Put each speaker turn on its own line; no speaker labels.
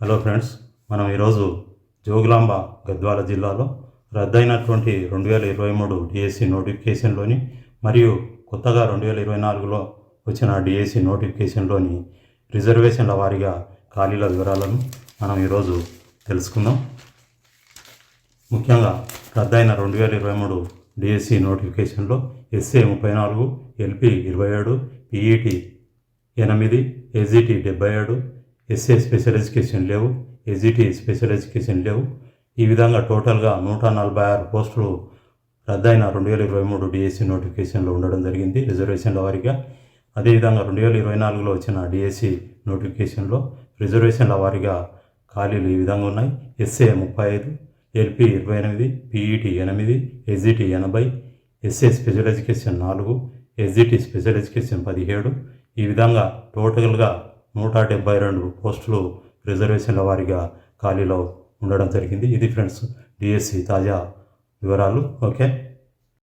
Hello friends మనం ఈరోజు జోగులాంబ గద్వాల జిల్లాలో రద్దయినటువంటి రెండు వేల ఇరవై మూడు డిఎస్సి నోటిఫికేషన్లోని మరియు కొత్తగా రెండు వేల ఇరవై నాలుగులో వచ్చిన డిఎస్సి నోటిఫికేషన్లోని రిజర్వేషన్ల వారీగా ఖాళీల వివరాలను మనం ఈరోజు తెలుసుకుందాం. ముఖ్యంగా రద్దయిన రెండు వేల ఇరవై మూడు డిఎస్సి నోటిఫికేషన్లో ఎస్ఏ ముప్పై నాలుగు ఎల్పి ఇరవై ఏడు పిఈటి ఎనిమిది ఎస్జిటి డెబ్బై ఏడు ఎస్ఏ స్పెషల్ ఎడ్యుకేషన్ లేవు ఎస్జిటి స్పెషల్ ఎడ్యుకేషన్ లేవు. ఈ విధంగా టోటల్గా నూట నలభై ఆరు పోస్టులు రద్దయిన రెండు వేల ఇరవై మూడు డిఎస్సి నోటిఫికేషన్లో ఉండడం జరిగింది రిజర్వేషన్ల వారీగా. అదేవిధంగా రెండు వేల ఇరవై నాలుగులో వచ్చిన డిఎస్సి నోటిఫికేషన్లో రిజర్వేషన్ల వారీగా ఖాళీలు ఈ విధంగా ఉన్నాయి. ఎస్ఏ ముప్పై ఐదు ఎల్పి ఇరవై ఎనిమిది పిఈటి ఎనిమిది ఎస్జిటి ఎనభై ఎస్ఏ స్పెషల్ ఎడ్యుకేషన్ నాలుగు ఎస్జిటి స్పెషల్ ఎడ్యుకేషన్ పదిహేడు. ఈ విధంగా టోటల్గా నూట డెబ్బై రెండు పోస్టులు రిజర్వేషన్ల వారీగా ఖాళీలో ఉండడం జరిగింది. ఇది ఫ్రెండ్స్ డిఎస్సి తాజా వివరాలు. ఓకే.